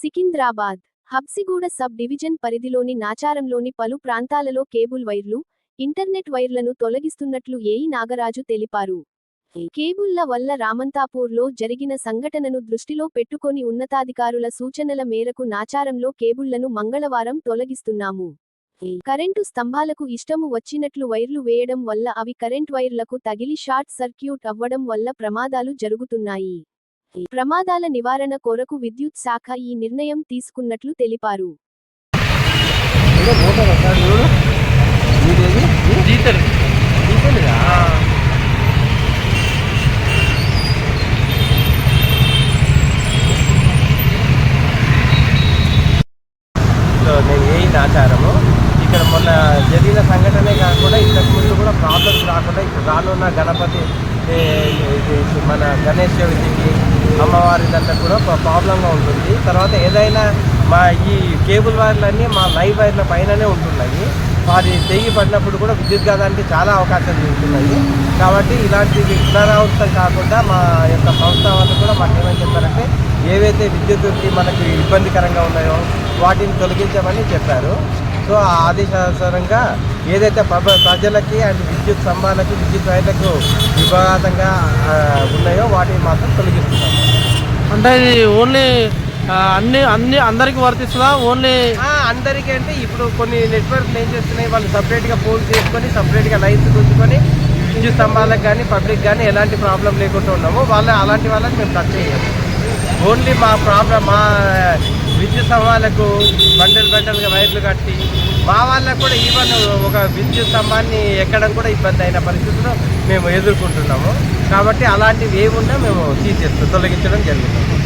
Secunderabad Habsiguda sub division పరిధిలోని నాచారంలోని పలు ప్రాంతాలలో కేబుల్ వైర్లు ఇంటర్నెట్ వైర్లను తొలగిస్తున్నట్లు ఏఈ నాగరాజు తెలిపారు. కేబుల్ల వల్ల రామంతాపూర్లో జరిగిన సంఘటనను దృష్టిలో పెట్టుకొని ఉన్నతాధికారుల సూచనల మేరకు నాచారంలో కేబుళ్ళను మంగళవారం తొలగిస్తున్నాము. కరెంటు స్తంభాలకు ఇష్టము వచ్చినట్లు వైర్లు వేయడం వల్ల అవి కరెంట్ వైర్లకు తగిలి షార్ట్ సర్క్యూట్ అవ్వడం వల్ల ప్రమాదాలు జరుగుతున్నాయి. ప్రమాదాల నివారణ కొరకు విద్యుత్ శాఖ ఈ నిర్ణయం తీసుకున్నట్లు తెలిపారు. నేను ఏ ఆచారము? ఇక్కడ మొన్న జరిగిన సంఘటనే కాకుండా ఇంతకు ముందు కూడా ప్రాబ్లమ్స్ రాకుండా ఇప్పుడు రానున్న గణపతి మన గణేష్ చవితికి అమ్మవారిదంతా కూడా ఒక ప్రాబ్లంగా ఉంటుంది. తర్వాత ఏదైనా మా ఈ కేబుల్ వైర్లన్నీ మా లైవ్ వైర్ల పైననే ఉంటున్నాయి. వారి తెగి పడినప్పుడు కూడా విద్యుత్ ఘాతానికి చాలా అవకాశాలు ఉంటున్నాయి. కాబట్టి ఇలాంటివి పునరావృతం కాకుండా మా యొక్క సంస్థ వాళ్ళు కూడా మాకు ఏమని చెప్పారంటే ఏవైతే విద్యుత్కి మనకి ఇబ్బందికరంగా ఉన్నాయో వాటిని తొలగించమని చెప్పారు. సో ఆ ఆదేశానుసారంగా ఏదైతే ప్రజలకి అండ్ విద్యుత్ స్తంభాలకి విద్యుత్ వైర్లకు విభాగంగా ఆ, ఉన్నాయో వాటిని మాత్రం తొలగిస్తున్నాం అంటే ఇది ఓన్లీ అన్ని అన్ని అందరికి వర్తిస్తుందా? ఓన్లీ అందరికీ అంటే ఇప్పుడు కొన్ని నెట్వర్క్లు ఏం చేస్తున్నాయి వాళ్ళు సపరేట్గా ఫోన్ చేసుకొని సపరేట్గా లైన్స్ గుంజుకొని విద్యుత్ స్తంభాలకు కానీ పబ్లిక్ కానీ ఎలాంటి ప్రాబ్లం లేకుండా ఉన్నాము వాళ్ళ అలాంటి వాళ్ళకి మేము టచ్ చేయాలి ఓన్లీ మా ప్రాబ్లం మా విద్యుత్ స్తంభాలకు బండలు బండలుగా వైర్లు కట్టి మా వాళ్ళకు కూడా ఈవెన్ ఒక విద్యుత్ స్తంభాన్ని ఎక్కడం కూడా ఇబ్బంది అయిన పరిస్థితుల్లో మేము ఎదుర్కొంటున్నాము. కాబట్టి అలాంటివి ఏమున్నా మేము తీసేస్తాం తొలగించడం జరుగుతుంది.